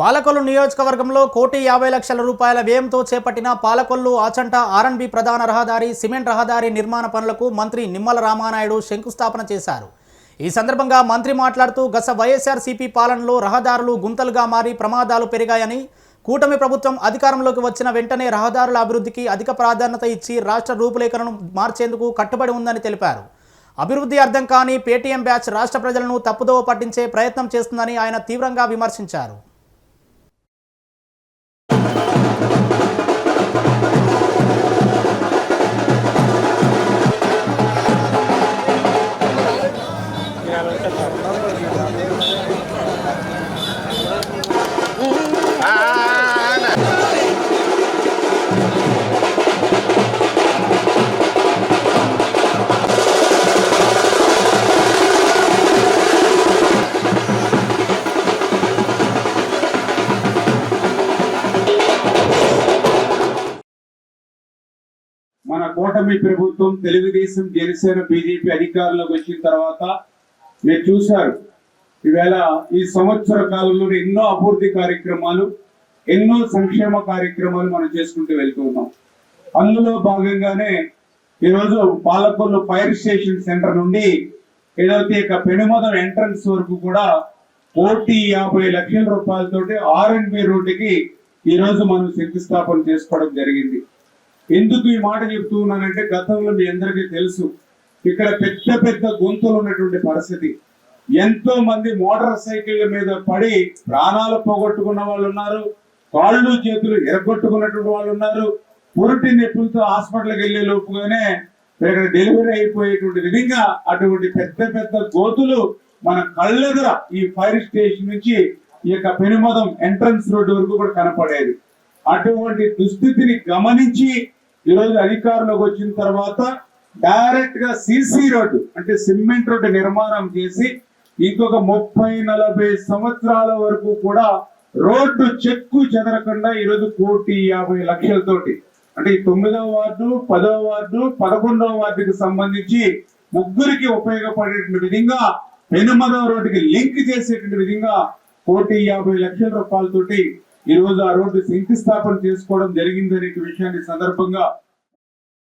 పాలకొల్లు నియోజకవర్గంలో కోటి యాభై లక్షల రూపాయల వ్యయంతో చేపట్టిన పాలకొల్లు ఆచంట ఆర్ఎన్బి ప్రధాన రహదారి సిమెంట్ రహదారి నిర్మాణ పనులకు మంత్రి నిమ్మల రామానాయుడు శంకుస్థాపన చేశారు. ఈ సందర్భంగా మంత్రి మాట్లాడుతూ గత వైఎస్ఆర్సీపీ పాలనలో రహదారులు గుంతలుగా మారి ప్రమాదాలు పెరిగాయని కూటమి ప్రభుత్వం అధికారంలోకి వచ్చిన వెంటనే రహదారుల అభివృద్ధికి అధిక ప్రాధాన్యత ఇచ్చి రాష్ట్ర రూపురేఖలను మార్చేందుకు కట్టుబడి ఉందని తెలిపారు. అభివృద్ధి అర్థం కాని పేటీఎం బ్యాచ్ రాష్ట్ర ప్రజలను తప్పుదోవ పట్టించే ప్రయత్నం చేస్తుందని ఆయన తీవ్రంగా విమర్శించారు. మన కూటమి ప్రభుత్వం తెలుగుదేశం జనసేన బీజేపీ అధికారంలోకి వచ్చిన తర్వాత మీరు చూశారు. ఈవేళ ఈ సంవత్సర కాలంలో ఎన్నో అభివృద్ధి కార్యక్రమాలు ఎన్నో సంక్షేమ కార్యక్రమాలు మనం చేసుకుంటూ వెళ్తూ ఉన్నాం. అందులో భాగంగానే ఈరోజు పాలకొల్లు ఫైర్ స్టేషన్ సెంటర్ నుండి ఏదైతే ఇక పెనుమదం ఎంట్రన్స్ వరకు కూడా కోటి యాభై లక్షల రూపాయలతోటి ఆర్ అండ్ బి రోడ్డుకి ఈరోజు మనం శంకుస్థాపన చేసుకోవడం జరిగింది. ఎందుకు ఈ మాట చెప్తూ ఉన్నానంటే గతంలో మీ అందరికీ తెలుసు. ఇక్కడ పెద్ద పెద్ద గొంతులు ఉన్నటువంటి పరిస్థితి. ఎంతో మంది మోటార్ సైకిళ్ళ మీద పడి ప్రాణాలు పోగొట్టుకున్న వాళ్ళు ఉన్నారు. కాళ్ళు చేతులు ఎరగొట్టుకున్నటువంటి వాళ్ళు ఉన్నారు. పురుటి నొప్పులతో హాస్పిటల్కి వెళ్ళే లోపుగానే ఇక్కడ డెలివరీ అయిపోయేటువంటి విధంగా అటువంటి పెద్ద పెద్ద గోతులు మన కళ్ళెదుర ఈ ఫైర్ స్టేషన్ నుంచి ఈ యొక్క పెనుమదం ఎంట్రన్స్ రోడ్డు వరకు కూడా కనపడేది. అటువంటి దుస్థితిని గమనించి ఈరోజు అధికారంలోకి వచ్చిన తర్వాత డైరెక్ట్గా సిసి రోడ్డు అంటే సిమెంట్ రోడ్డు నిర్మాణం చేసి ఇంకొక ముప్పై నలభై సంవత్సరాల వరకు కూడా రోడ్డు చెక్కు చెదరకుండా ఈరోజు కోటి యాభై లక్షలతోటి అంటే ఈ తొమ్మిదవ వార్డు పదవ వార్డు పదకొండవ వార్డుకి సంబంధించి ముగ్గురికి ఉపయోగపడేటువంటి విధంగా పెనుమదవ రోడ్డుకి లింక్ చేసేటువంటి విధంగా కోటి యాభై లక్షల రూపాయలతోటి ఈ రోజు ఆ రోడ్డు శంకుస్థాపన చేసుకోవడం జరిగిందనే విషయాన్ని సందర్భంగా